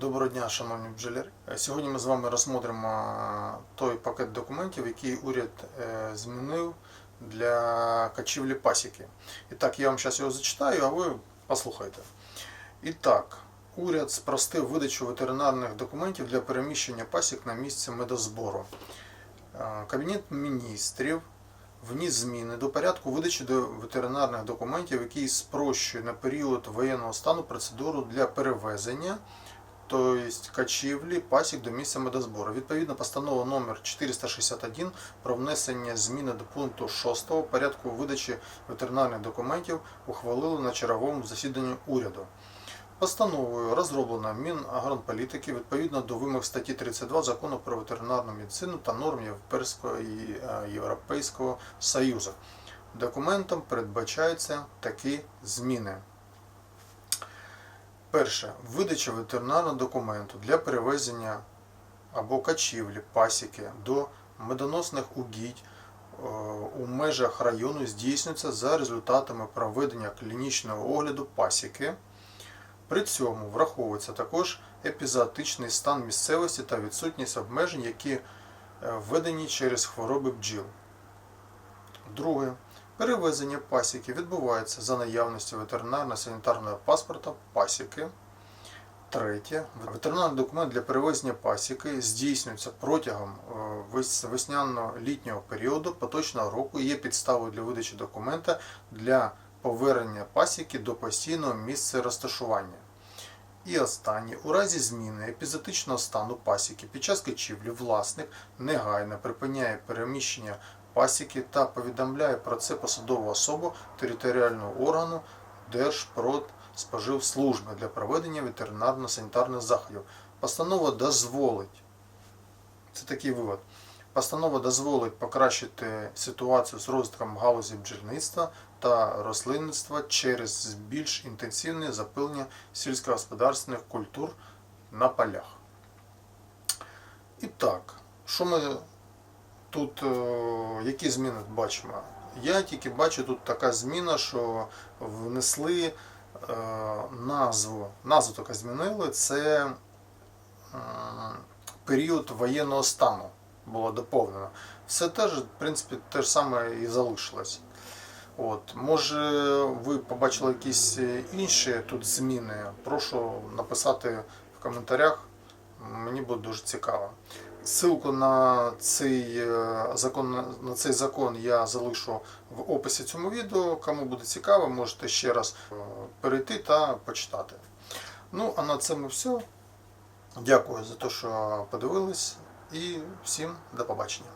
Доброго дня, шановні бджоляри. Е, Сьогодні ми з вами розглянемо е, той пакет документів, який уряд е, змінив для качівлі пасіки. І так, я вам зараз його зачитаю, а ви послухайте. І так, уряд спростив видачу ветеринарних документів для переміщення пасік на місце медозбору. Кабінет міністрів вніс зміни до порядку видачі до ветеринарних документів, який спрощує на період воєнного стану процедуру для перевезення, тобто качівлі пасік до місця медозбору. Відповідно, постанова номер 461 про внесення зміни до пункту 6 порядку видачі ветеринарних документів ухвалили на черговому засіданні уряду. Постановою розроблена Мінагронполітики відповідно до вимог статті 32 закону про ветеринарну медицину та норм Європейського і е, Європейського Союзу. Документом передбачаються такі зміни. Перше. Видача ветеринарного документу для перевезення або качівлі пасіки до медоносних угідь е, у межах району здійснюється за результатами проведення клінічного огляду пасіки. При цьому враховується також епізоотичний стан місцевості та відсутність обмежень, які е, введені через хвороби бджіл. Друге. Перевезення пасіки відбувається за наявності ветеринарно-санітарного паспорта пасіки. Третє. Ветеринарний документ для перевезення пасіки здійснюється протягом е, весняно-літнього періоду поточного року і є підставою для видачі документа для повернення пасіки до постійного місця розташування. І останнє. У разі зміни епізотичного стану пасіки під час качівлі власник негайно припиняє переміщення пасіки та повідомляє про це посадову особу територіального органу Держпродспоживслужби для проведення ветеринарно-санітарних заходів. Постанова дозволить. Це такий вивод. Постанова дозволить покращити ситуацію з розвитком галузі бджільництва та рослинництва через більш інтенсивне запилення сільськогосподарських культур на полях. І так, що ми тут, е, які зміни бачимо? Я тільки бачу тут така зміна, що внесли е, назву, назву тільки змінили, це м, період воєнного стану було доповнено. Все теж, в принципі, те ж саме і залишилось. От, може, ви побачили якісь е, інші тут зміни? Прошу написати в коментарях. Мені буде дуже цікаво. Ссылку на цей е, закон на цей закон я залишу в описі цьому відео. Кому буде цікаво, можете ще раз е, перейти та почитати. Ну, а на цьому все. Дякую за те, що подивились, і всім до побачення.